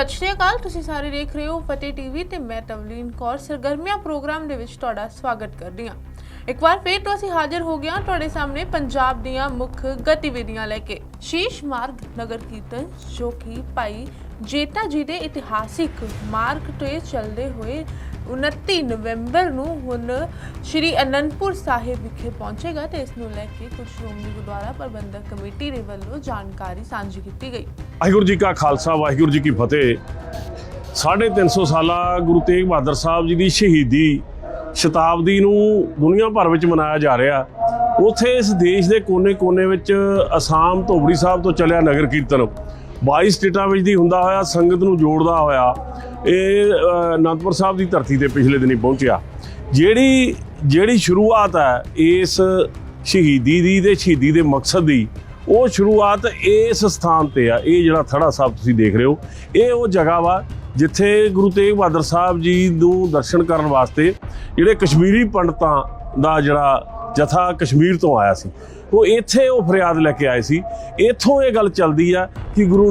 ਸਤਿ ਸ਼੍ਰੀ ਅਕਾਲ, ਤੁਸੀਂ ਸਾਰੇ ਦੇਖ ਰਹੇ ਹੋ ਫਤਿਹ ਟੀਵੀ ਤੇ ਮੈਂ ਤਵਲੀਨ ਕੌਰ। ਸਰਗਰਮੀਆਂ ਪ੍ਰੋਗਰਾਮ ਦੇ ਵਿੱਚ ਤੁਹਾਡਾ ਸਵਾਗਤ ਕਰਦੀ ਹਾਂ। ਇੱਕ ਵਾਰ ਫੇਰ ਤੋਂ ਅਸੀਂ ਹਾਜ਼ਰ ਹੋ ਗਏ ਹਾਂ ਤੁਹਾਡੇ ਸਾਹਮਣੇ ਪੰਜਾਬ ਦੀਆਂ ਮੁੱਖ ਗਤੀਵਿਧੀਆਂ ਲੈ ਕੇ। ਸ਼ੀਸ਼ ਮਾਰਗ ਨਗਰ ਕੀਰਤਨ, ਜੋ ਕਿ ਭਾਈ ਜੇਤਾ ਜੀ ਦੇ ਇਤਿਹਾਸਿਕ ਮਾਰਗ ਤੇ ਚੱਲਦੇ ਹੋਏ 29 ਨਵੰਬਰ ਨੂੰ ਹੁਣ ਸ਼੍ਰੀ ਅਨੰਦਪੁਰ ਸਾਹਿਬ ਵਿਖੇ ਪਹੁੰਚੇਗਾ ਤੇ ਇਸ ਨੂੰ ਲੈ ਕੇ ਕੁਝ ਸ਼੍ਰੋਮਣੀ ਗੁਰਦੁਆਰਾ ਪ੍ਰਬੰਧਕ ਕਮੇਟੀ ਦੇ ਵੱਲੋਂ ਜਾਣਕਾਰੀ ਸਾਂਝੀ ਕੀਤੀ ਗਈ। ਵਾਹਿਗੁਰੂ ਜੀ ਕਾ ਖਾਲਸਾ, ਵਾਹਿਗੁਰੂ ਜੀ ਕੀ ਫਤਿਹ। 350 ਸਾਲਾ ਗੁਰੂ ਤੇਗ ਬਹਾਦਰ ਸਾਹਿਬ ਜੀ ਦੀ ਸ਼ਹੀਦੀ ਸ਼ਤਾਬਦੀ ਨੂੰ ਦੁਨੀਆ ਭਰ ਵਿੱਚ ਮਨਾਇਆ ਜਾ ਰਿਹਾ। ਉਥੇ ਇਸ ਦੇਸ਼ ਦੇ ਕੋਨੇ-ਕੋਨੇ ਵਿੱਚ ਅਸਾਮ ਧੋਬੜੀ ਸਾਹਿਬ ਤੋਂ ਚੱਲਿਆ ਨਗਰ ਕੀਰਤਨ। 22 ਸਟੇਟਾਂ ਵਿੱਚ ਦੀ ਹੁੰਦਾ ਹੋਇਆ, ਸੰਗਤ ਨੂੰ ਜੋੜਦਾ ਹੋਇਆ ਇਹ ਅਨੰਦਪੁਰ ਸਾਹਿਬ ਦੀ ਧਰਤੀ ਤੇ ਪਿਛਲੇ ਦਿਨੀ ਪਹੁੰਚਿਆ। ਜਿਹੜੀ ਜਿਹੜੀ ਸ਼ੁਰੂਆਤ ਹੈ ਇਸ ਸ਼ਹੀਦੀ ਦੀ ਤੇ ਸ਼ਹੀਦੀ ਦੇ ਮਕਸਦ ਦੀ, ਉਹ ਸ਼ੁਰੂਆਤ ਇਸ ਸਥਾਨ ਤੇ ਆ। ਇਹ ਜਿਹੜਾ ਥੜਾ ਸਾਹਿਬ ਤੁਸੀਂ ਦੇਖ ਰਹੇ ਹੋ, ਇਹ ਉਹ ਜਗ੍ਹਾ ਵਾ ਜਿੱਥੇ ਗੁਰੂ ਤੇਗ ਬਹਾਦਰ ਸਾਹਿਬ ਜੀ ਨੂੰ ਦਰਸ਼ਨ ਕਰਨ ਵਾਸਤੇ ਜਿਹੜੇ ਕਸ਼ਮੀਰੀ ਪੰਡਤਾਂ ਦਾ ਜਿਹੜਾ ਜਥਾ ਕਸ਼ਮੀਰ ਤੋਂ ਆਇਆ ਸੀ, ਉਹ ਇੱਥੇ ਉਹ ਫਰਿਆਦ ਲੈ ਕੇ ਆਏ ਸੀ। ਇੱਥੋਂ ਇਹ ਗੱਲ ਚੱਲਦੀ ਆ ਕਿ ਗੁਰੂ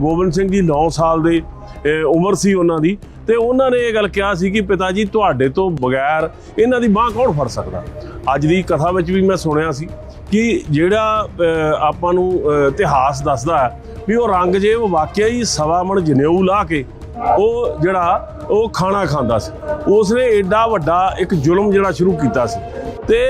ਗੋਬਿੰਦ ਸਿੰਘ ਜੀ 9 ਸਾਲ ਦੇ ਉਮਰ ਸੀ ਉਹਨਾਂ ਦੀ ਤੇ ਉਹਨਾਂ ਨੇ ਇਹ ਗੱਲ ਕਿਹਾ ਸੀ ਕਿ ਪਿਤਾ ਜੀ, ਤੁਹਾਡੇ ਤੋਂ ਬਗੈਰ ਇਹਨਾਂ ਦੀ ਬਾਹ ਕੌਣ ਫੜ ਸਕਦਾ? ਅੱਜ ਦੀ ਕਥਾ ਵਿੱਚ ਵੀ ਮੈਂ ਸੁਣਿਆ ਸੀ ਕਿ ਜਿਹੜਾ ਆਪਾਂ ਨੂੰ ਇਤਿਹਾਸ ਦੱਸਦਾ ਵੀ ਉਹ ਰੰਗਜੇਬ ਵਾਕਿਆ ਹੀ ਸਵਾ ਮਣ ਜਨੇਊ ਲਾ ਕੇ ਉਹ ਜਿਹੜਾ, ਉਹ ਖਾਣਾ ਖਾਂਦਾ ਸੀ। ਉਸਨੇ ਐਡਾ ਵੱਡਾ ਇੱਕ ਜ਼ੁਲਮ ਜਿਹੜਾ ਸ਼ੁਰੂ ਕੀਤਾ ਸੀ। ਤੇ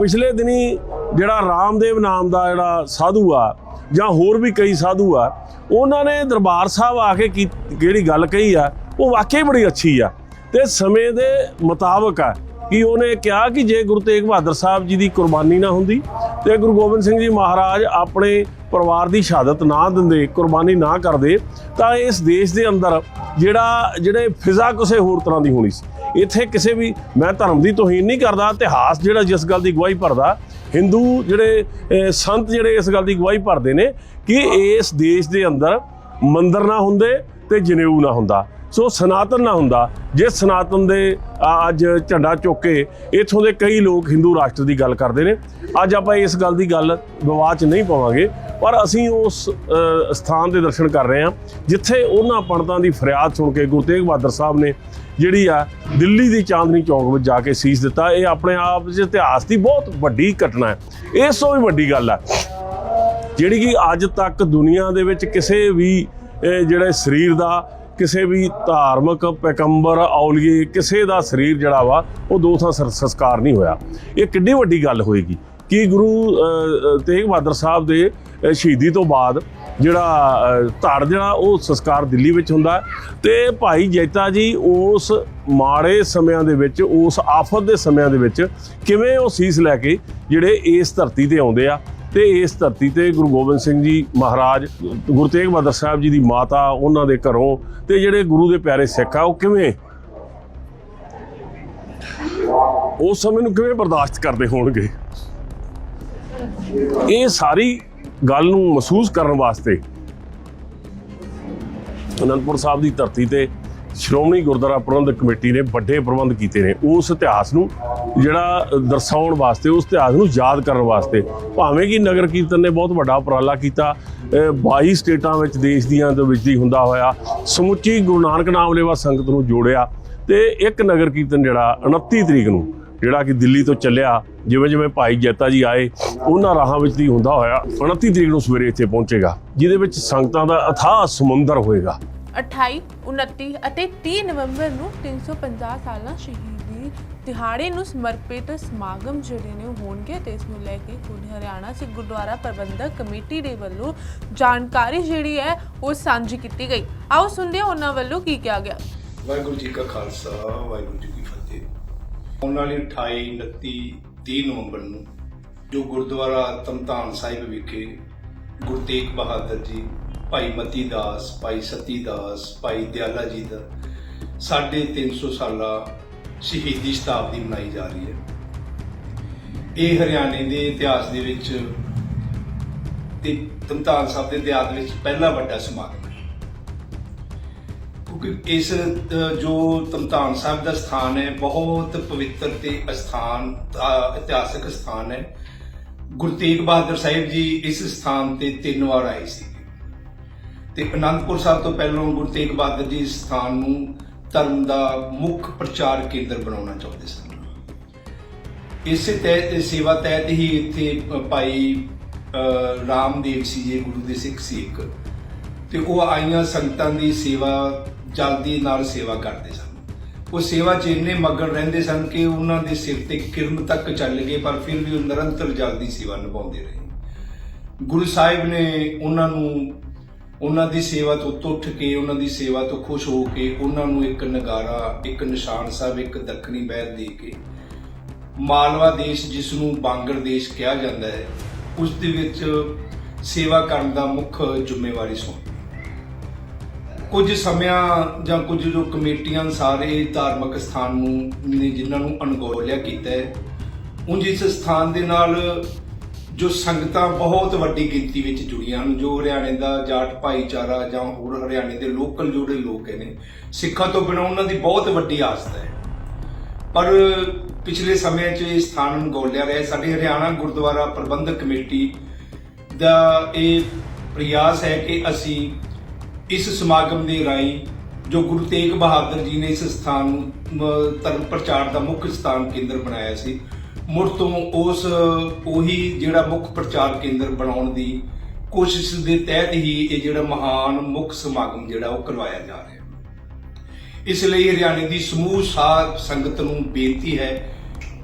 ਪਿਛਲੇ ਦਿਨੀ ਜਿਹੜਾ ਰਾਮਦੇਵ ਨਾਮ ਦਾ ਜਿਹੜਾ ਸਾਧੂ ਆ ਜਾਂ ਹੋਰ ਵੀ ਕਈ ਸਾਧੂ ਆ, ਉਹਨਾਂ ਨੇ ਦਰਬਾਰ ਸਾਹਿਬ ਆ ਕੇ ਕੀ- ਜਿਹੜੀ ਗੱਲ ਕਹੀ ਆ, ਉਹ ਵਾਕਿਆ ਹੀ ਬੜੀ ਅੱਛੀ ਆ। ਤੇ ਸਮੇਂ ਦੇ ਮੁਤਾਬਕ ਆ ਕਿ ਉਹਨੇ ਕਿਹਾ ਕਿ ਜੇ ਗੁਰੂ ਤੇਗ ਬਹਾਦਰ ਸਾਹਿਬ ਜੀ ਦੀ ਕੁਰਬਾਨੀ ਨਾ ਹੁੰਦੀ, ਤੇ ਗੁਰੂ ਗੋਬਿੰਦ ਸਿੰਘ ਜੀ ਮਹਾਰਾਜ ਆਪਣੇ ਪਰਿਵਾਰ ਦੀ ਸ਼ਹਾਦਤ ਨਾ ਦਿੰਦੇ, ਕੁਰਬਾਨੀ ਨਾ ਕਰਦੇ, ਤਾਂ ਇਸ ਦੇਸ਼ ਦੇ ਅੰਦਰ ਜਿਹੜਾ ਜਿਹੜੇ ਫਿਜ਼ਾ ਕਿਸੇ ਹੋਰ ਤਰ੍ਹਾਂ ਦੀ ਹੋਣੀ ਸੀ। ਇੱਥੇ ਕਿਸੇ ਵੀ ਮੈਂ ਧਰਮ ਦੀ ਤੋਹੀਨ ਨਹੀਂ ਕਰਦਾ, ਇਤਿਹਾਸ ਜਿਹੜਾ ਜਿਸ ਗੱਲ ਦੀ ਗਵਾਹੀ ਭਰਦਾ ਹਿੰਦੂ ਜਿਹੜੇ ਸੰਤ ਜਿਹੜੇ ਇਸ ਗੱਲ ਦੀ ਗਵਾਹੀ ਭਰਦੇ ਨੇ ਕਿ ਇਸ ਦੇਸ਼ ਦੇ ਅੰਦਰ ਮੰਦਰ ਨਾ ਹੁੰਦੇ ਤੇ ਜਨੇਊ ਨਾ ਹੁੰਦਾ। ਸੋ ਸਨਾਤਨ ਨਾ ਹੁੰਦਾ। ਜੇ ਸਨਾਤਨ ਦੇ ਅੱਜ ਝੰਡਾ ਚੁੱਕ ਕੇ ਇਥੋਂ ਦੇ ਕਈ ਲੋਕ ਹਿੰਦੂ ਰਾਸ਼ਟਰ ਦੀ ਗੱਲ ਕਰਦੇ ਨੇ। ਅੱਜ ਆਪਾਂ ਇਸ ਗੱਲ ਦੀ ਗੱਲ ਵਿਵਾਦ 'ਚ ਨਹੀਂ ਪਾਵਾਂਗੇ। ਪਰ ਅਸੀਂ ਉਸ ਸਥਾਨ ਦੇ ਦਰਸ਼ਨ ਕਰ ਰਹੇ ਹਾਂ, ਜਿੱਥੇ ਉਹਨਾਂ ਪੰਡਤਾਂ ਦੀ ਫਰਿਆਦ ਸੁਣ ਕੇ ਗੁਰੂ ਤੇਗ ਬਹਾਦਰ ਸਾਹਿਬ ਨੇ ਜਿਹੜੀ ਆ ਦਿੱਲੀ ਦੀ ਚਾਂਦਨੀ ਚੌਕ ਵਿੱਚ ਜਾ ਕੇ ਸੀਸ ਦਿੱਤਾ। ਇਹ ਆਪਣੇ ਆਪ ਵਿੱਚ ਇਤਿਹਾਸ ਦੀ ਬਹੁਤ ਵੱਡੀ ਘਟਨਾ ਹੈ। ਇਸ ਤੋਂ ਵੀ ਵੱਡੀ ਗੱਲ ਹੈ ਜਿਹੜੀ ਕਿ ਅੱਜ ਤੱਕ ਦੁਨੀਆ ਦੇ ਵਿੱਚ ਕਿਸੇ ਵੀ ਜਿਹੜੇ ਸਰੀਰ ਦਾ, ਕਿਸੇ ਵੀ ਧਾਰਮਿਕ ਪੈਗੰਬਰ, ਔਲੀਏ, ਕਿਸੇ ਦਾ ਸਰੀਰ ਜਿਹੜਾ ਵਾ, ਉਹ ਦੋ ਥਾਂ ਸੰਸਕਾਰ ਨਹੀਂ ਹੋਇਆ। ਇਹ ਕਿੰਨੀ ਵੱਡੀ ਗੱਲ ਹੋਏਗੀ ਕਿ ਗੁਰੂ ਤੇਗ ਬਹਾਦਰ ਸਾਹਿਬ ਦੇ ਸ਼ਹੀਦੀ ਤੋਂ ਬਾਅਦ ਜਿਹੜਾ ਅ, ਧੜ ਜਿਹੜਾ ਉਹ ਸੰਸਕਾਰ ਦਿੱਲੀ ਵਿੱਚ ਹੁੰਦਾ ਹੈ। ਤੇ ਭਾਈ ਜੈਤਾ ਜੀ ਉਸ ਮਾੜੇ ਸਮਿਆਂ ਦੇ ਵਿੱਚ ਉਸ ਆਫਤ ਦੇ ਸਮਿਆਂ ਦੇ ਵਿੱਚ ਕਿਵੇਂ ਉਹ ਸੀਸ ਲੈ ਕੇ ਜਿਹੜੇ ਇਸ ਧਰਤੀ ਤੇ ਆਉਂਦੇ ਆ? ਤੇ ਇਸ ਧਰਤੀ ਤੇ ਗੁਰੂ ਗੋਬਿੰਦ ਸਿੰਘ ਜੀ ਮਹਾਰਾਜ ਗੁਰੂ ਤੇਗ ਬਹਾਦਰ ਸਾਹਿਬ ਜੀ ਦੀ ਮਾਤਾ ਉਹਨਾਂ ਦੇ ਘਰੋਂ ਤੇ ਜਿਹੜੇ ਗੁਰੂ ਦੇ ਪਿਆਰੇ ਸਿੱਖ ਆ ਉਹ ਕਿਵੇਂ? ਉਸ ਸਮੇਂ ਨੂੰ ਕਿਵੇਂ ਬਰਦਾਸ਼ਤ ਕਰਦੇ ਹੋਣਗੇ? ਇਹ ਸਾਰੀ ਗੱਲ ਨੂੰ ਮਹਿਸੂਸ ਕਰਨ ਵਾਸਤੇ ਅਨੰਦਪੁਰ ਸਾਹਿਬ ਦੀ ਧਰਤੀ ਤੇ ਸ਼੍ਰੋਮਣੀ ਗੁਰਦੁਆਰਾ ਪ੍ਰਬੰਧਕ ਕਮੇਟੀ ਨੇ ਵੱਡੇ ਪ੍ਰਬੰਧ ਕੀਤੇ ਨੇ। ਉਸ ਇਤਿਹਾਸ ਨੂੰ, ਜਿਹੜਾ ਦਰਸਾਉਣ ਵਾਸਤੇ, ਉਸ ਇਤਿਹਾਸ ਨੂੰ ਯਾਦ ਕਰਨ ਵਾਸਤੇ, ਭਾਵੇਂ ਕਿ ਨਗਰ ਕੀਰਤਨ ਨੇ ਬਹੁਤ ਵੱਡਾ ਉਪਰਾਲਾ ਕੀਤਾ, ਅਹ 22 ਸਟੇਟਾਂ ਵਿੱਚ ਦੇਸ਼ ਦੀਆਂ ਦੇ ਵਿੱਚ ਦੀ ਹੁੰਦਾ ਹੋਇਆ, ਸਮੁੱਚੀ ਗੁਰੂ ਨਾਨਕ ਨਾਮ ਲੈਵਾ ਸੰਗਤ ਨੂੰ ਜੋੜਿਆ ਤੇ ਇੱਕ ਨਗਰ ਕੀਰਤਨ ਜਿਹੜਾ 29 ਤਰੀਕ ਨੂੰ ਜਿਹੜਾ ਕਿ ਦਿੱਲੀ ਤੋਂ ਚੱਲਿਆ ਜਿਵੇਂ ਜਿਵੇਂ ਭਾਈ ਜੈਤਾ ਜੀ ਆਏ ਉਹਨਾਂ ਰਾਹਾਂ ਵਿੱਚ ਦੀ ਹੁੰਦਾ ਹੋਇਆ 29 ਤਰੀਕ ਨੂੰ ਸਵੇਰੇ ਇੱਥੇ ਪਹੁੰਚੇਗਾ ਜਿਹਦੇ ਵਿੱਚ ਸੰਗਤਾਂ ਦਾ ਅਥਾਹ ਸਮੁੰਦਰ ਹੋਏਗਾ। 28 29 ਅਤੇ 30 ਨਵੰਬਰ ਨੂੰ 350 ਸਾਲਾਂ ਸ਼ਹੀਦੀ ਦਿਹਾੜੇ ਨੂੰ ਸਮਰਪਿਤ ਸਮਾਗਮ ਜਿਹੜੇ ਨੇ ਉਹ ਹੋਣਗੇ ਤੇ ਇਸ ਨੂੰ ਲੈ ਕੇ ਖੁਦ ਹਰਿਆਣਾ ਸਿੱਖ ਗੁਰਦੁਆਰਾ ਪ੍ਰਬੰਧਕ ਕਮੇਟੀ ਦੇ ਵੱਲੋਂ ਜਾਣਕਾਰੀ ਜਿਹੜੀ ਹੈ ਉਹ ਸਾਂਝੀ ਕੀਤੀ ਗਈ। ਆਓ ਸੁਣਦੇ ਹਾਂ ਉਹਨਾਂ ਵੱਲੋਂ ਕੀ ਕਿਹਾ ਗਿਆ। ਵਾਹਿਗੁਰੂ ਜੀ ਕਾ ਖਾਲਸਾ ਵਾਹਿਗੁਰੂ ਜੀ ਕੀ ਫਤਿਹ। ਆਉਣ ਵਾਲੀ 28 29 30 ਨਵੰਬਰ ਨੂੰ ਜੋ ਗੁਰਦੁਆਰਾ ਤਮਤਾਨ ਸਾਹਿਬ ਵਿਖੇ ਗੁਰੂ ਤੇਗ ਬਹਾਦਰ ਜੀ, ਭਾਈ ਮਤੀ ਦਾਸ, ਭਾਈ ਸਤੀ ਦਾਸ, ਭਾਈ ਦਿਆਲਾ ਜੀ ਦਾ ਸਾਢੇ 300 ਸਾਲਾ ਸ਼ਹੀਦੀ ਸ਼ਤਾਬਦੀ ਮਨਾਈ ਜਾ ਰਹੀ ਹੈ। ਇਹ ਹਰਿਆਣੇ ਦੇ ਇਤਿਹਾਸ ਦੇ ਵਿੱਚ ਤੇ ਤਮਤਾਨ ਸਾਹਿਬ ਦੇ ਇਤਿਹਾਸ ਵਿੱਚ ਪਹਿਲਾ ਵੱਡਾ ਸਮਾਗਮ ਹੈ। ਕਿਉਂਕਿ ਇਸ ਜੋ ਤਮਤਾਨ ਸਾਹਿਬ ਦਾ ਸਥਾਨ ਹੈ ਬਹੁਤ ਪਵਿੱਤਰ ਤੇ ਅਸਥਾਨ ਅ, ਇਤਿਹਾਸਕ ਸਥਾਨ ਹੈ। ਗੁਰੂ ਤੇਗ ਬਹਾਦਰ ਸਾਹਿਬ ਜੀ ਇਸ ਸਥਾਨ ਤੇ ਤਿੰਨ ਵਾਰ ਆਏ ਸੀ। ਤੇ ਅਨੰਦਪੁਰ ਸਾਹਿਬ ਤੋਂ ਪਹਿਲਾਂ ਗੁਰੂ ਤੇਗ ਬਹਾਦਰ ਜੀ ਇਸ ਸਥਾਨ ਨੂੰ ਧਰਮ ਦਾ ਮੁੱਖ ਪ੍ਰਚਾਰ ਕੇਂਦਰ ਬਣਾਉਣਾ ਚਾਹੁੰਦੇ ਸਨ। ਇਸੇ ਤਹਿਤ ਸੇਵਾ ਤਹਿਤ ਹੀ ਇੱਥੇ ਭਾਈ ਰਾਮਦੇਵ ਸੀ ਜੀ ਗੁਰੂ ਦੇ ਸਿੱਖ ਸੀ ਇੱਕ। ਤੇ ਉਹ ਆਈਆਂ ਸੰਗਤਾਂ ਦੀ ਸੇਵਾ, ਜਲਦੀ ਨਾਲ ਸੇਵਾ ਕਰਦੇ ਸਨ। ਉਹ ਸੇਵਾ 'ਚ ਇੰਨੇ ਮਗਨ ਰਹਿੰਦੇ ਸਨ ਕਿ ਉਹਨਾਂ ਦੇ ਸਿਰ ਤੇ ਕਿਰਮ ਤੱਕ ਚੱਲ ਗਏ, ਪਰ ਫਿਰ ਵੀ ਉਹ ਨਿਰੰਤਰ ਜਲਦੀ ਸੇਵਾ ਨਿਭਾਉਂਦੇ ਰਹੇ। ਗੁਰੂ ਸਾਹਿਬ ਨੇ ਉਹਨਾਂ ਨੂੰ, ਉਹਨਾਂ ਦੀ ਸੇਵਾ ਤੋਂ ਉੱਠ ਕੇ, ਉਹਨਾਂ ਦੀ ਸੇਵਾ ਤੋਂ ਖੁਸ਼ ਹੋ ਕੇ, ਉਹਨਾਂ ਨੂੰ ਇੱਕ ਨਗਾਰਾ, ਇੱਕ ਨਿਸ਼ਾਨ ਸਾਹਿਬ, ਇੱਕ ਦੱਖਣੀ ਬਹਿਰ ਦੇ ਕੇ ਮਾਲਵਾ ਦੇਸ਼, ਜਿਸ ਨੂੰ ਬਾਂਗਰ ਦੇਸ਼ ਕਿਹਾ ਜਾਂਦਾ ਹੈ, ਉਸ ਦੇ ਵਿੱਚ ਸੇਵਾ ਕਰਨ ਦਾ ਮੁੱਖ ਜ਼ਿੰਮੇਵਾਰੀ ਸੌਂਪੀ ਕੁਝ ਸਮਿਆਂ ਜਾਂ ਕੁਝ ਜੋ ਕਮੇਟੀਆਂ ਸਾਰੇ ਧਾਰਮਿਕ ਸਥਾਨ ਨੂੰ, ਨੇ ਜਿਨ੍ਹਾਂ ਨੂੰ ਅਣਗੌਲਿਆ ਕੀਤਾ ਹੈ, ਉਂਝ ਇਸ ਸਥਾਨ ਦੇ ਨਾਲ ਜੋ ਸੰਗਤਾਂ ਬਹੁਤ ਵੱਡੀ ਗਿਣਤੀ ਵਿੱਚ ਜੁੜੀਆਂ ਹਨ, ਜੋ ਹਰਿਆਣੇ ਦਾ ਜਾਟ ਭਾਈਚਾਰਾ ਜਾਂ ਹੋਰ ਹਰਿਆਣੇ ਦੇ ਲੋਕਲ ਜਿਹੜੇ ਲੋਕ ਨੇ, ਸਿੱਖਾਂ ਤੋਂ ਬਿਨਾਂ ਉਹਨਾਂ ਦੀ ਬਹੁਤ ਵੱਡੀ ਆਸਥਾ ਹੈ। ਪਰ ਪਿਛਲੇ ਸਮੇਂ 'ਚ ਇਹ ਸਥਾਨ ਅਣਗੌਲਿਆ ਰਿਹਾ ਸਾਡੇ ਹਰਿਆਣਾ ਗੁਰਦੁਆਰਾ ਪ੍ਰਬੰਧਕ ਕਮੇਟੀ ਦਾ ਇਹ ਪ੍ਰਯਾਸ ਹੈ ਕਿ ਅਸੀਂ ਇਸ ਸਮਾਗਮ ਦੇ ਰਾਹੀਂ ਜੋ ਗੁਰੂ ਤੇਗ ਬਹਾਦਰ ਜੀ ਨੇ ਇਸ ਸਥਾਨ ਨੂੰ ਧਰਮ ਪ੍ਰਚਾਰ ਦਾ ਮੁੱਖ ਸਥਾਨ ਕੇਂਦਰ ਬਣਾਇਆ ਸੀ, ਮੁੜ ਤੋਂ ਉਸ, ਉਹੀ ਜਿਹੜਾ ਮੁੱਖ ਪ੍ਰਚਾਰ ਕੇਂਦਰ ਬਣਾਉਣ ਦੀ ਕੋਸ਼ਿਸ਼ ਦੇ ਤਹਿਤ ਹੀ ਇਹ ਜਿਹੜਾ ਮਹਾਨ ਮੁੱਖ ਸਮਾਗਮ ਜਿਹੜਾ ਉਹ ਕਰਵਾਇਆ ਜਾ ਰਿਹਾ ਇਸ ਲਈ ਹਰਿਆਣੇ ਦੀ ਸਮੂਹ ਸਾਧ ਸੰਗਤ ਨੂੰ ਬੇਨਤੀ ਹੈ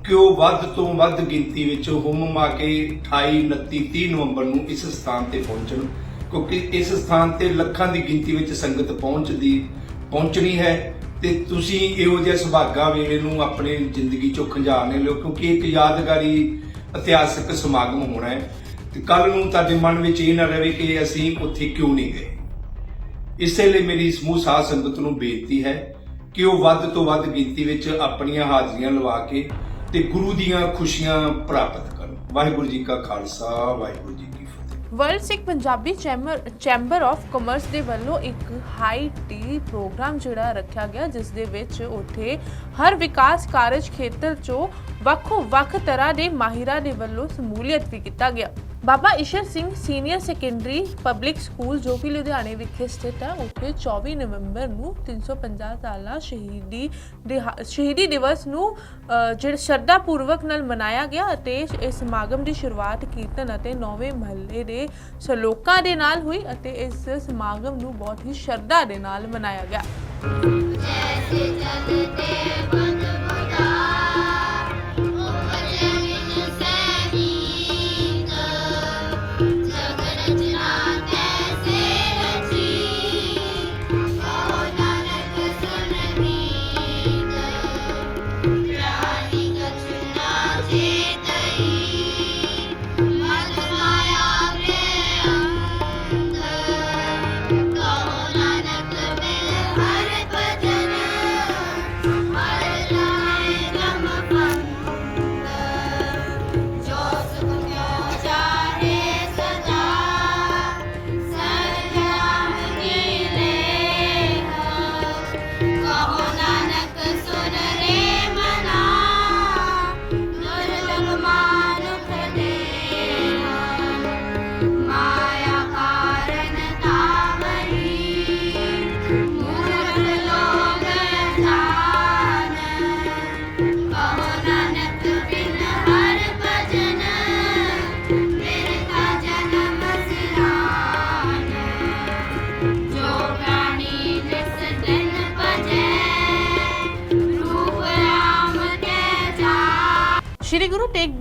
ਕਿ ਉਹ ਵੱਧ ਤੋਂ ਵੱਧ ਗਿਣਤੀ ਵਿੱਚ ਹੁਮ ਮਾ ਕੇ 28 29 30 ਨਵੰਬਰ ਨੂੰ ਇਸ ਸਥਾਨ ਤੇ ਪਹੁੰਚਣ। ਕਿਉਂਕਿ ਇਸ ਸਥਾਨ ਤੇ ਲੱਖਾਂ ਦੀ ਗਿਣਤੀ ਵਿੱਚ ਸੰਗਤ ਪਹੁੰਚਦੀ, ਪਹੁੰਚਣੀ ਹੈ ਤੇ ਤੁਸੀਂ ਇਹੋ ਜਿਹੇ ਸੁਭਾਗਾ ਵੇਲੇ ਨੂੰ ਆਪਣੀ ਜ਼ਿੰਦਗੀ ਚੋਂ ਖੰਜਾਰਨੇ ਲਿਓ ਕਿਉਂਕਿ ਇੱਕ ਯਾਦਗਾਰੀ ਇਤਿਹਾਸਕ ਸਮਾਗਮ ਹੋਣਾ ਹੈ। ਤੇ ਕੱਲ ਨੂੰ ਤੁਹਾਡੇ ਮਨ ਵਿੱਚ ਇਹ ਨਾ ਰਹੇ ਕਿ ਅਸੀਂ ਉੱਥੇ ਕਿਉਂ ਨਹੀਂ ਗਏ। ਇਸੇ ਲਈ ਮੇਰੀ ਸਮੂਹ ਸਾਧ ਸੰਗਤ ਨੂੰ ਬੇਨਤੀ ਹੈ ਕਿ ਉਹ ਵੱਧ ਤੋਂ ਵੱਧ ਗਿਣਤੀ ਵਿੱਚ ਆਪਣੀਆਂ ਹਾਜ਼ਰੀਆਂ ਲਵਾ ਕੇ ਤੇ ਗੁਰੂ ਦੀਆਂ ਖੁਸ਼ੀਆਂ ਪ੍ਰਾਪਤ ਕਰਨ। ਵਾਹਿਗੁਰੂ ਜੀ ਕਾ Khalsa, Waheguru ji world Sikh Punjabi chamber chamber of commerce ਦੇ ਵੱਲੋਂ ਇੱਕ ਹਾਈ ਟੀ ਪ੍ਰੋਗਰਾਮ ਜਿਹੜਾ ਰੱਖਿਆ ਗਿਆ, ਜਿਸ ਦੇ ਵਿੱਚ ਉੱਥੇ ਹਰ ਵਿਕਾਸ ਕਾਰਜ ਖੇਤਰ 'ਚੋਂ ਵੱਖੋ ਵੱਖ ਤਰ੍ਹਾਂ ਦੇ ਮਾਹਿਰਾਂ ਦੇ ਵੱਲੋਂ ਸਮੂਲੀਅਤ ਵੀ ਕੀਤਾ ਗਿਆ। Baba Ishar Singh senior secondary public school ਜੋ ਕਿ ਲੁਧਿਆਣੇ ਵਿਖੇ ਸਥਿਤ ਹੈ, ਉੱਥੇ 24 ਨਵੰਬਰ ਨੂੰ 350 ਸਾਲਾਂ ਸ਼ਹੀਦੀ ਦਿਹਾ, ਸ਼ਹੀਦੀ ਦਿਵਸ ਨੂੰ ਜਿਹੜਾ ਸ਼ਰਧਾ ਪੂਰਵਕ ਨਾਲ ਮਨਾਇਆ ਗਿਆ ਅਤੇ ਇਸ ਸਮਾਗਮ ਦੀ ਸ਼ੁਰੂਆਤ ਕੀਰਤਨ ਅਤੇ ਨੌਵੇਂ ਮਹੱਲੇ ਦੇ ਸ਼ਲੋਕਾਂ ਦੇ ਨਾਲ ਹੋਈ ਅਤੇ ਇਸ ਸਮਾਗਮ ਨੂੰ ਬਹੁਤ ਹੀ ਸ਼ਰਧਾ ਦੇ ਨਾਲ ਮਨਾਇਆ ਗਿਆ।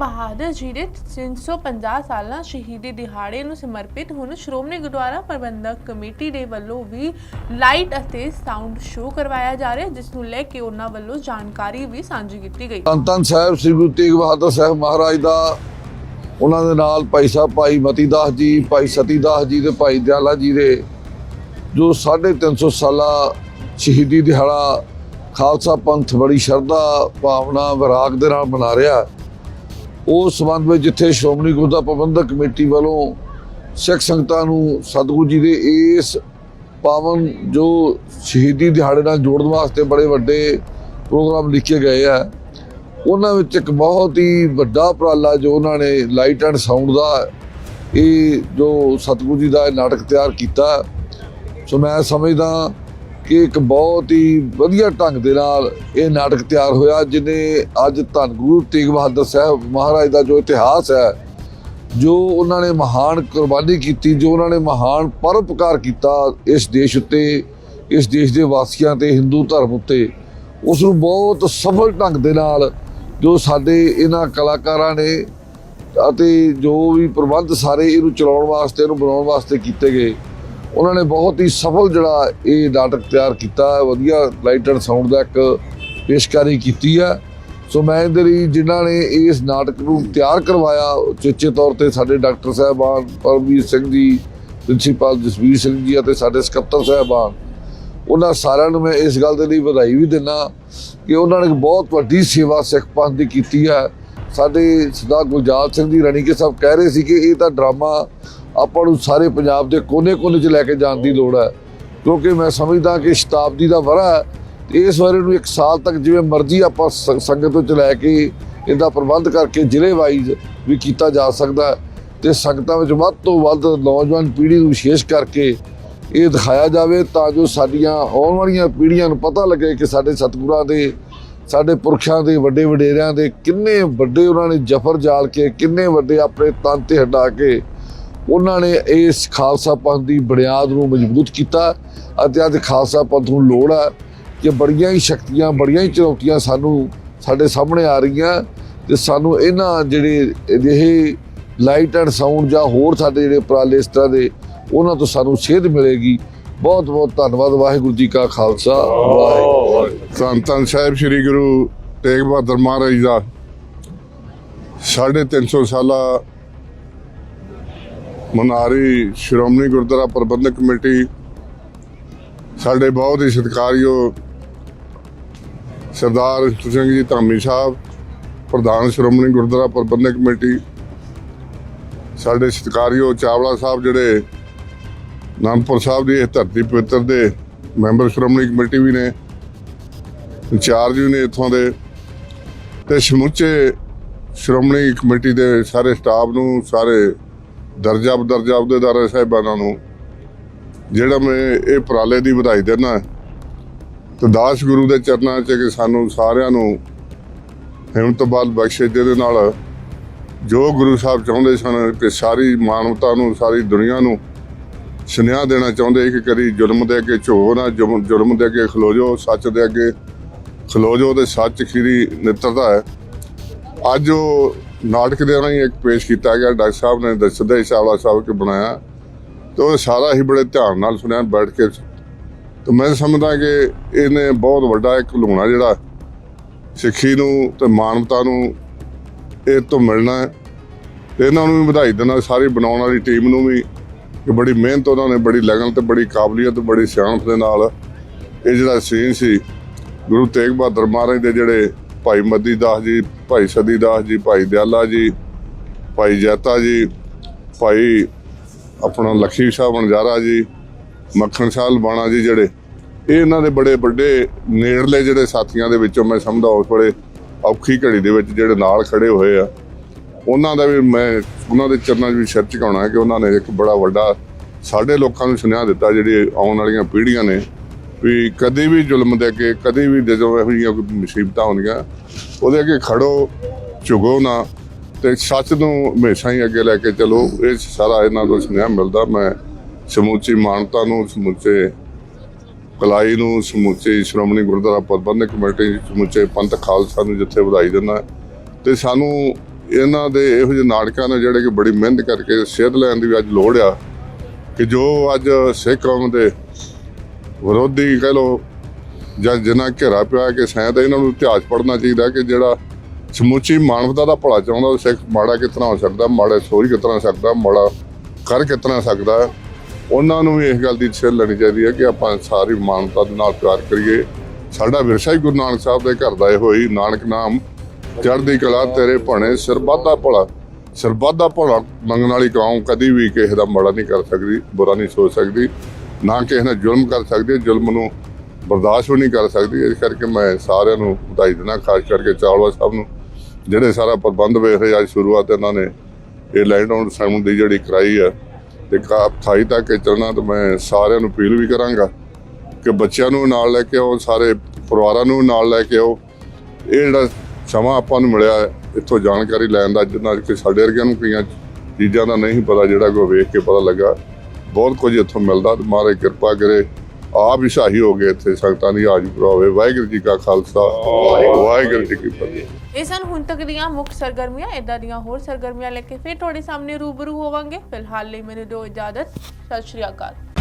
ਬਹਾਦਰ ਜੀ ਦੇ 350 ਸਾਲਾਂ ਸ਼ਹੀਦੀ ਦਿਹਾੜੇ ਨੂੰ ਸਮਰਪਿਤ ਹੁਣ, ਸ਼੍ਰੋਮਣੀ ਗੁਰਦੁਆਰਾ ਪ੍ਰਬੰਧਕ ਕਮੇਟੀ ਦੇ ਵੱਲੋਂ ਵੀ ਲਾਈਟ ਅਤੇ ਸਾਊਂਡ ਸ਼ੋਅ ਕਰਵਾਇਆ ਜਾ ਰਿਹਾ, ਜਿਸ ਨੂੰ ਲੈ ਕੇ ਉਹਨਾਂ ਵੱਲੋਂ ਜਾਣਕਾਰੀ ਵੀ ਸਾਂਝੀ ਕੀਤੀ ਗਈ। ਧੰਨ ਸਾਹਿਬ, ਸ੍ਰੀ ਗੁਰੂ ਤੇਗ ਬਹਾਦਰ ਸਾਹਿਬ ਮਹਾਰਾਜ ਦਾ, ਉਹਨਾਂ ਦੇ ਨਾਲ ਭਾਈ ਸਾਹਿਬ ਭਾਈ ਮਤੀ ਦਾਸ ਜੀ, ਭਾਈ ਸਤੀ ਦਾਸ ਜੀ ਤੇ ਭਾਈ ਦਿਆਲਾ ਜੀ ਦੇ, ਜੋ 350 ਸਾਲਾ ਸ਼ਹੀਦੀ ਦਿਹਾੜਾ, ਖਾਲਸਾ ਪੰਥ ਬੜੀ ਸ਼ਰਧਾ, ਭਾਵਨਾ, ਵਿਰਾਗ ਦੇ ਨਾਲ ਮਨਾ ਰਿਹਾ। ਉਸ ਸੰਬੰਧ ਵਿੱਚ ਜਿੱਥੇ ਸ਼੍ਰੋਮਣੀ ਗੁਰਦੁਆਰਾ ਪ੍ਰਬੰਧਕ ਕਮੇਟੀ ਵੱਲੋਂ ਸਿੱਖ ਸੰਗਤਾਂ ਨੂੰ ਸਤਿਗੁਰੂ ਜੀ ਦੇ ਇਸ ਪਾਵਨ ਜੋ ਸ਼ਹੀਦੀ ਦਿਹਾੜੇ ਨਾਲ ਜੋੜਨ ਵਾਸਤੇ ਬੜੇ ਵੱਡੇ ਪ੍ਰੋਗਰਾਮ ਲਿਖੇ ਗਏ ਆ, ਉਹਨਾਂ ਵਿੱਚ ਇੱਕ ਬਹੁਤ ਹੀ ਵੱਡਾ ਉਪਰਾਲਾ ਜੋ ਉਹਨਾਂ ਨੇ ਲਾਈਟ ਐਂਡ ਸਾਊਂਡ ਦਾ ਇਹ ਜੋ ਸਤਿਗੁਰੂ ਜੀ ਦਾ ਇਹ ਨਾਟਕ ਤਿਆਰ ਕੀਤਾ। ਸੋ ਮੈਂ ਸਮਝਦਾ ਕਿ ਇੱਕ ਬਹੁਤ ਹੀ ਵਧੀਆ ਢੰਗ ਦੇ ਨਾਲ ਇਹ ਨਾਟਕ ਤਿਆਰ ਹੋਇਆ ਜਿਹਨੇ ਅੱਜ ਧੰਨ ਗੁਰੂ ਤੇਗ ਬਹਾਦਰ ਸਾਹਿਬ ਮਹਾਰਾਜ ਦਾ ਜੋ ਇਤਿਹਾਸ ਹੈ, ਜੋ ਉਹਨਾਂ ਨੇ ਮਹਾਨ ਕੁਰਬਾਨੀ ਕੀਤੀ, ਜੋ ਉਹਨਾਂ ਨੇ ਮਹਾਨ ਪਰਉਪਕਾਰ ਕੀਤਾ ਇਸ ਦੇਸ਼ ਉੱਤੇ, ਇਸ ਦੇਸ਼ ਦੇ ਵਾਸੀਆਂ ਤੇ, ਹਿੰਦੂ ਧਰਮ ਉੱਤੇ, ਉਸ ਨੂੰ ਬਹੁਤ ਸਫਲ ਢੰਗ ਦੇ ਨਾਲ ਜੋ ਸਾਡੇ ਇਹਨਾਂ ਕਲਾਕਾਰਾਂ ਨੇ ਅਤੇ ਜੋ ਵੀ ਪ੍ਰਬੰਧ ਸਾਰੇ ਇਹਨੂੰ ਚਲਾਉਣ ਵਾਸਤੇ, ਇਹਨੂੰ ਬਣਾਉਣ ਵਾਸਤੇ ਕੀਤੇ ਗਏ। ਉਹਨਾਂ ਨੇ ਬਹੁਤ ਹੀ ਸਫਲ ਜਿਹੜਾ ਇਹ ਨਾਟਕ ਤਿਆਰ ਕੀਤਾ ਹੈ। ਵਧੀਆ ਲਾਈਟ ਐਂਡ ਸਾਊਂਡ ਦਾ ਇੱਕ ਪੇਸ਼ਕਾਰੀ ਕੀਤੀ ਹੈ। ਸੋ ਮੈਂ ਇਹਦੇ ਲਈ ਜਿਨ੍ਹਾਂ ਨੇ ਇਸ ਨਾਟਕ ਨੂੰ ਤਿਆਰ ਕਰਵਾਇਆ ਉਚੇਚੇ ਤੌਰ ਤੇ ਸਾਡੇ ਡਾਕਟਰ ਸਾਹਿਬਾਨ ਪਰਮਵੀਰ ਸਿੰਘ ਜੀ, ਪ੍ਰਿੰਸੀਪਲ ਜਸਵੀਰ ਸਿੰਘ ਜੀ ਅਤੇ ਸਾਡੇ ਸਕੱਤਰ ਸਾਹਿਬਾਨ, ਉਹਨਾਂ ਸਾਰਿਆਂ ਨੂੰ ਮੈਂ ਇਸ ਗੱਲ ਦੇ ਲਈ ਵਧਾਈ ਵੀ ਦਿੰਦਾ ਕਿ ਉਹਨਾਂ ਨੇ ਬਹੁਤ ਵੱਡੀ ਸੇਵਾ ਸਿੱਖ ਪੰਥ ਦੀ ਕੀਤੀ ਹੈ। ਸਾਡੇ ਸਰਦਾਰ ਗੁਲਜਾਰ ਸਿੰਘ ਜੀ ਰਣੀਕੇ ਸਾਹਿਬ ਕਹਿ ਰਹੇ ਸੀ ਕਿ ਇਹ ਤਾਂ ਡਰਾਮਾ ਆਪਾਂ ਨੂੰ ਸਾਰੇ ਪੰਜਾਬ ਦੇ ਕੋਨੇ-ਕੋਨੇ 'ਚ ਲੈ ਕੇ ਜਾਣ ਦੀ ਲੋੜ ਹੈ। ਕਿਉਂਕਿ ਮੈਂ ਸਮਝਦਾ ਕਿ ਸ਼ਤਾਬਦੀ ਦਾ ਵਰਾ ਹੈ ਤੇ ਇਸ ਵਾਰੇ ਨੂੰ ਇੱਕ ਸਾਲ ਤੱਕ ਜਿਵੇਂ ਮਰਜ਼ੀ ਆਪਾਂ ਸੰਗਤ ਵਿੱਚ ਲੈ ਕੇ ਇਹਦਾ ਪ੍ਰਬੰਧ ਕਰਕੇ ਜ਼ਿਲ੍ਹੇ ਵਾਈਜ਼ ਵੀ ਕੀਤਾ ਜਾ ਸਕਦਾ ਹੈ ਤੇ ਸੰਗਤਾਂ ਵਿੱਚ ਵੱਧ ਤੋਂ ਵੱਧ ਨੌਜਵਾਨ ਪੀੜ੍ਹੀ ਨੂੰ ਵਿਸ਼ੇਸ਼ ਕਰਕੇ ਇਹ ਦਿਖਾਇਆ ਜਾਵੇ ਤਾਂ ਜੋ ਸਾਡੀਆਂ ਆਉਣ ਵਾਲੀਆਂ ਪੀੜ੍ਹੀਆਂ ਨੂੰ ਪਤਾ ਲੱਗੇ ਕਿ ਸਾਡੇ ਸਤਿਗੁਰਾਂ ਦੇ, ਸਾਡੇ ਪੁਰਖਾਂ ਦੇ ਵੱਡੇ ਵਡੇਰਿਆਂ ਦੇ ਕਿੰਨੇ ਵੱਡੇ ਉਹਨਾਂ ਨੇ ਜਫਰ ਜਾਲ ਕੇ, ਕਿੰਨੇ ਵੱਡੇ ਆਪਣੇ ਤਨ ਤੇ ਹਟਾ ਕੇ ਉਹਨਾਂ ਨੇ ਇਸ ਖਾਲਸਾ ਪੰਥ ਦੀ ਬੁਨਿਆਦ ਨੂੰ ਮਜ਼ਬੂਤ ਕੀਤਾ ਅਤੇ ਅੱਜ ਖਾਲਸਾ ਪੰਥ ਨੂੰ ਲੋੜ ਹੈ ਕਿ ਬੜੀਆਂ ਹੀ ਸ਼ਕਤੀਆਂ, ਬੜੀਆਂ ਹੀ ਚੁਣੌਤੀਆਂ ਸਾਨੂੰ ਸਾਡੇ ਸਾਹਮਣੇ ਆ ਰਹੀਆਂ ਤੇ ਸਾਨੂੰ ਇਹਨਾਂ ਜਿਹੜੇ ਅਜਿਹੇ ਲਾਈਟ ਐਂਡ ਸਾਊਂਡ ਜਾਂ ਹੋਰ ਸਾਡੇ ਜਿਹੜੇ ਉਪਰਾਲੇ ਇਸ ਤਰ੍ਹਾਂ ਦੇ, ਉਹਨਾਂ ਤੋਂ ਸਾਨੂੰ ਸੇਧ ਮਿਲੇਗੀ। ਬਹੁਤ ਬਹੁਤ ਧੰਨਵਾਦ, ਵਾਹਿਗੁਰੂ ਜੀ ਕਾ ਖਾਲਸਾ। ਵਾਹਿਗੁਰੂ ਧੰਨ ਧੰਨ ਸਾਹਿਬ ਸ੍ਰੀ ਗੁਰੂ ਤੇਗ ਬਹਾਦਰ ਮਹਾਰਾਜ ਦਾ। ਸਾਢੇ ਤਿੰਨ ਸੌ ਸਾਲਾ ਮਨਾਰੀ ਸ਼੍ਰੋਮਣੀ ਗੁਰਦੁਆਰਾ ਪ੍ਰਬੰਧਕ ਕਮੇਟੀ ਸਾਡੇ ਬਹੁਤ ਹੀ ਸਤਿਕਾਰਯੋਗ ਸਰਦਾਰ ਸਿੰਘ ਜੀ ਧਾਮੀ ਸਾਹਿਬ, ਪ੍ਰਧਾਨ ਸ਼੍ਰੋਮਣੀ ਗੁਰਦੁਆਰਾ ਪ੍ਰਬੰਧਕ ਕਮੇਟੀ, ਸਾਡੇ ਸਤਿਕਾਰਯੋਗ ਚਾਵਲਾ ਸਾਹਿਬ ਜਿਹੜੇ ਨਾਨਪੁਰ ਸਾਹਿਬ ਦੀ ਇਹ ਧਰਤੀ ਪਵਿੱਤਰ ਦੇ ਮੈਂਬਰ ਸ਼੍ਰੋਮਣੀ ਕਮੇਟੀ ਵੀ ਨੇ, ਇੰਚਾਰਜ ਵੀ ਨੇ ਇੱਥੋਂ ਦੇ ਤੇ ਸਮੁੱਚੇ ਸ਼੍ਰੋਮਣੀ ਕਮੇਟੀ ਦੇ ਸਾਰੇ ਸਟਾਫ ਨੂੰ, ਸਾਰੇ ਦਰਜਾ ਬਦਰਜਾ ਅਹੁਦੇਦਾਰਾਂ ਸਾਹਿਬਾਨਾਂ ਨੂੰ, ਜਿਹੜਾ ਮੈਂ ਇਹ ਉਪਰਾਲੇ ਦੀ ਵਧਾਈ ਦਿੰਦਾ ਤੇ ਦਾਸ ਗੁਰੂ ਦੇ ਚਰਨਾਂ 'ਚ ਕਿ ਸਾਨੂੰ ਸਾਰਿਆਂ ਨੂੰ ਹਿੰਮਤ ਬਲ ਬਖਸ਼ੇ, ਜਿਹਦੇ ਨਾਲ ਜੋ ਗੁਰੂ ਸਾਹਿਬ ਚਾਹੁੰਦੇ ਸਨ ਕਿ ਸਾਰੀ ਮਾਨਵਤਾ ਨੂੰ, ਸਾਰੀ ਦੁਨੀਆ ਨੂੰ ਸੁਨੇਹਾ ਦੇਣਾ ਚਾਹੁੰਦੇ ਕਿ ਕਦੀ ਜ਼ੁਲਮ ਦੇ ਅੱਗੇ ਝੁਕੋ ਨਾ ਜ਼ੁਲਮ ਦੇ ਅੱਗੇ ਖਲੋ ਜਾਓ ਸੱਚ ਦੇ ਅੱਗੇ ਖਲੋ ਜਾਓ ਤੇ ਸੱਚ ਖੀਰੀ ਨਿੱਤਰਦਾ ਹੈ। ਅੱਜ ਉਹ ਨਾਟਕ ਦੇ ਰਾਹੀਂ ਇੱਕ ਪੇਸ਼ ਕੀਤਾ ਗਿਆ, ਡਾਕਟਰ ਸਾਹਿਬ ਨੇ ਦੱਸਦੇ ਇਸ਼ਾਵਾ ਸਾਹਿਬ ਕੇ ਬਣਾਇਆ। ਤੇ ਉਹ ਸਾਰਾ ਹੀ ਬੜੇ ਧਿਆਨ ਨਾਲ ਸੁਣਿਆ, ਬੈਠ ਕੇ। ਤੇ ਮੈਂ ਸਮਝਦਾ ਕਿ ਇਹਨੇ ਬਹੁਤ ਵੱਡਾ ਇੱਕ ਲੂਣਾ ਜਿਹੜਾ ਸਿੱਖੀ ਨੂੰ ਤੇ ਮਾਨਵਤਾ ਨੂੰ ਇਹ ਤੋਂ ਮਿਲਣਾ ਹੈ। ਤੇ ਇਹਨਾਂ ਨੂੰ ਵੀ ਵਧਾਈ ਦੇਣਾ, ਸਾਰੀ ਬਣਾਉਣ ਵਾਲੀ ਟੀਮ ਨੂੰ ਵੀ ਕਿ ਬੜੀ ਮਿਹਨਤ ਉਹਨਾਂ ਨੇ, ਬੜੀ ਲਗਨ ਤੇ ਬੜੀ ਕਾਬਲੀਅਤ, ਬੜੀ ਸਿਆਣਪ ਦੇ ਨਾਲ ਇਹ ਜਿਹੜਾ ਸੀਨ ਸੀ, ਗੁਰੂ ਤੇਗ ਬਹਾਦਰ ਮਹਾਰਾਜ ਦੇ ਜਿਹੜੇ ਭਾਈ ਮੱਦੀ ਦਾਸ ਜੀ, ਭਾਈ ਸਦੀ ਦਾਸ ਜੀ, ਭਾਈ ਦਿਆਲਾ ਜੀ, ਭਾਈ ਜੈਤਾ ਜੀ, ਭਾਈ ਆਪਣਾ ਲਖੀ ਸਾਹਿਬ ਅਣਜਾਰਾ ਜੀ, ਮੱਖਣ ਸ਼ਾਹ ਲਬਾਣਾ ਜੀ ਜਿਹੜੇ, ਇਹ ਇਹਨਾਂ ਦੇ ਬੜੇ ਵੱਡੇ ਨੇੜਲੇ ਜਿਹੜੇ ਸਾਥੀਆਂ ਦੇ ਵਿੱਚੋਂ ਮੈਂ ਸਮਝਦਾ ਉਸ ਵੇਲੇ ਔਖੀ ਘੜੀ ਦੇ ਵਿੱਚ ਜਿਹੜੇ ਨਾਲ ਖੜੇ ਹੋਏ ਆ, ਉਹਨਾਂ ਦਾ ਵੀ ਮੈਂ, ਉਹਨਾਂ ਦੇ ਚਰਨਾਂ 'ਚ ਵੀ ਸਿਰ ਝੁਕਾਉਣਾ ਕਿ ਉਹਨਾਂ ਨੇ ਇੱਕ ਬੜਾ ਵੱਡਾ ਸਾਡੇ ਲੋਕਾਂ ਨੂੰ ਸੁਨੇਹਾ ਦਿੱਤਾ ਜਿਹੜੀ ਆਉਣ ਵਾਲੀਆਂ ਪੀੜ੍ਹੀਆਂ ਨੇ ਵੀ ਕਦੇ ਵੀ ਜ਼ੁਲਮ ਦੇ ਅੱਗੇ, ਕਦੇ ਵੀ ਜਦੋਂ ਇਹੋ ਜਿਹੀਆਂ ਕੋਈ ਮੁਸੀਬਤਾਂ ਆਉਂਦੀਆਂ ਉਹਦੇ ਅੱਗੇ ਖੜੋ, ਝੁਕੋ ਨਾ ਤੇ ਸੱਚ ਨੂੰ ਹਮੇਸ਼ਾ ਹੀ ਅੱਗੇ ਲੈ ਕੇ ਚਲੋ। ਇਹ ਸਾਰਾ ਇਹਨਾਂ ਤੋਂ ਸੁਨੇਹਾ ਮਿਲਦਾ। ਮੈਂ ਸਮੁੱਚੀ ਮਾਨਤਾ ਨੂੰ, ਸਮੁੱਚੇ ਕਲਾਈ ਨੂੰ, ਸਮੁੱਚੇ ਸ਼੍ਰੋਮਣੀ ਗੁਰਦੁਆਰਾ ਪ੍ਰਬੰਧਕ ਕਮੇਟੀ, ਸਮੁੱਚੇ ਪੰਥ ਖਾਲਸਾ ਨੂੰ ਜਿੱਥੇ ਵਧਾਈ ਦਿੰਦਾ। ਤੇ ਸਾਨੂੰ ਇਹਨਾਂ ਦੇ ਇਹੋ ਜਿਹੇ ਨਾਟਕਾਂ ਨੇ ਜਿਹੜੇ ਕਿ ਬੜੀ ਮਿਹਨਤ ਕਰਕੇ ਸਿਹਤ ਲੈਣ ਦੀ ਵੀ ਅੱਜ ਲੋੜ ਆ ਕਿ ਜੋ ਅੱਜ ਸਿੱਖ ਕੌਮ ਦੇ ਵਿਰੋਧੀ ਕਹਿ ਲੋ ਜਾਂ ਜਿਨ੍ਹਾਂ ਘੇਰਾ ਪਿਆ ਕਿ ਸ਼ਾਇਦ ਇਹਨਾਂ ਨੂੰ ਇਤਿਹਾਸ ਪੜ੍ਹਨਾ ਚਾਹੀਦਾ ਕਿ ਜਿਹੜਾ ਸਮੁੱਚੀ ਮਾਨਵਤਾ ਦਾ ਭਲਾ ਚਾਹੁੰਦਾ, ਉਹ ਸਿੱਖ ਮਾੜਾ ਕਿਤਨਾ ਹੋ ਸਕਦਾ, ਮਾੜਾ ਸੋਚ ਕਿਤਨਾ ਸਕਦਾ, ਮਾੜਾ ਕਰ ਕਿਤਨਾ ਸਕਦਾ, ਉਹਨਾਂ ਨੂੰ ਵੀ ਇਸ ਗੱਲ ਦੀ ਸਿਰ ਲੈਣੀ ਚਾਹੀਦੀ ਹੈ ਕਿ ਆਪਾਂ ਸਾਰੀ ਮਾਨਵਤਾ ਦੇ ਨਾਲ ਪਿਆਰ ਕਰੀਏ। ਸਾਡਾ ਵਿਰਸਾ ਹੀ ਗੁਰੂ ਨਾਨਕ ਸਾਹਿਬ ਦੇ ਘਰ ਦਾ ਇਹੋ ਹੀ ਨਾਨਕ ਨਾਮ। ਚੜ੍ਹਦੀ ਕਲਾ ਤੇਰੇ ਭਣੇ ਸਰਬੱਤ ਦਾ ਭਲਾ। ਸਰਬੱਤ ਦਾ ਭਲਾ ਮੰਗਣ ਵਾਲੀ ਕੌਮ ਕਦੀ ਵੀ ਕਿਸੇ ਦਾ ਮਾੜਾ ਨਹੀਂ ਕਰ ਸਕਦੀ, ਬੁਰਾ ਨਹੀਂ ਸੋਚ ਸਕਦੀ। ਨਾ ਕਿਸੇ ਨਾਲ ਜ਼ੁਲਮ ਕਰ ਸਕਦੀ, ਜ਼ੁਲਮ ਨੂੰ ਬਰਦਾਸ਼ਤ ਵੀ ਨਹੀਂ ਕਰ ਸਕਦੀ। ਇਸ ਕਰਕੇ ਮੈਂ ਸਾਰਿਆਂ ਨੂੰ ਵਧਾਈ ਦਿੰਦਾ, ਖਾਸ ਕਰਕੇ ਚਾਵਲਾ ਸਾਹਿਬ ਨੂੰ। ਜਿਹੜੇ ਸਾਰਾ ਪ੍ਰਬੰਧ ਵੇਖ ਰਹੇ ਅੱਜ ਸ਼ੁਰੂਆਤ ਇਹਨਾਂ ਨੇ ਇਹ ਲਾਈਨ ਆਨ ਸਾਊਂਡ ਦੀ ਜਿਹੜੀ ਕਰਾਈ ਹੈ ਤੇ 28 ਤੱਕ ਇਹ ਚੱਲਣਾ, ਤੇ ਮੈਂ ਸਾਰਿਆਂ ਨੂੰ ਅਪੀਲ ਵੀ ਕਰਾਂਗਾ ਕਿ ਬੱਚਿਆਂ ਨੂੰ ਨਾਲ ਲੈ ਕੇ ਆਓ, ਸਾਰੇ ਪਰਿਵਾਰਾਂ ਨੂੰ ਨਾਲ ਲੈ ਕੇ ਆਓ। ਇਹ ਜਿਹੜਾ ਸਮਾਂ ਆਪਾਂ ਨੂੰ ਮਿਲਿਆ, ਇੱਥੋਂ ਜਾਣਕਾਰੀ ਲੈਣ ਦਾ, ਜਿੰਨਾ ਕਿ ਸਾਡੇ ਵਰਗਿਆਂ ਨੂੰ ਕਈਆਂ ਚੀਜ਼ਾਂ ਦਾ ਨਹੀਂ ਪਤਾ, ਜਿਹੜਾ ਕੋ ਵੇਖ ਕੇ ਪਤਾ ਲੱਗਾ। ਬਹੁਤ ਕੁਝ ਇੱਥੋਂ ਮਿਲਦਾ ਤੇ ਮਹਾਰਾਜ ਕਿਰਪਾ ਕਰੇ। ਆਪ ਹੀ ਸਹਾਈ ਹੋ ਗਏ ਇੱਥੇ, ਸੰਗਤਾਂ ਦੀ ਹਾਜ਼ਰੀ ਹੋਵੇ। ਵਾਹਿਗੁਰੂ ਜੀ ਕਾ ਖਾਲਸਾ। ਵਾਹਿਗੁਰੂ ਜੀ ਕੀ ਫਤਿਹ। ਇਹ ਸਨ ਹੁਣ ਤੱਕ ਦੀਆਂ ਮੁੱਖ ਸਰਗਰਮੀਆਂ ਇਦਾਂ ਦੀਆਂ ਹੋਰ ਸਰਗਰਮੀਆਂ ਲੈ ਕੇ ਫਿਰ ਤੁਹਾਡੇ ਸਾਹਮਣੇ ਰੂਬਰੂ ਹੋਵਾਂਗੇ। ਫਿਲਹਾਲ ਲਈ ਮੈਨੂੰ ਦਿਓ ਇਜਾਜ਼ਤ। ਸਤਿ ਸ਼੍ਰੀ ਅਕਾਲ।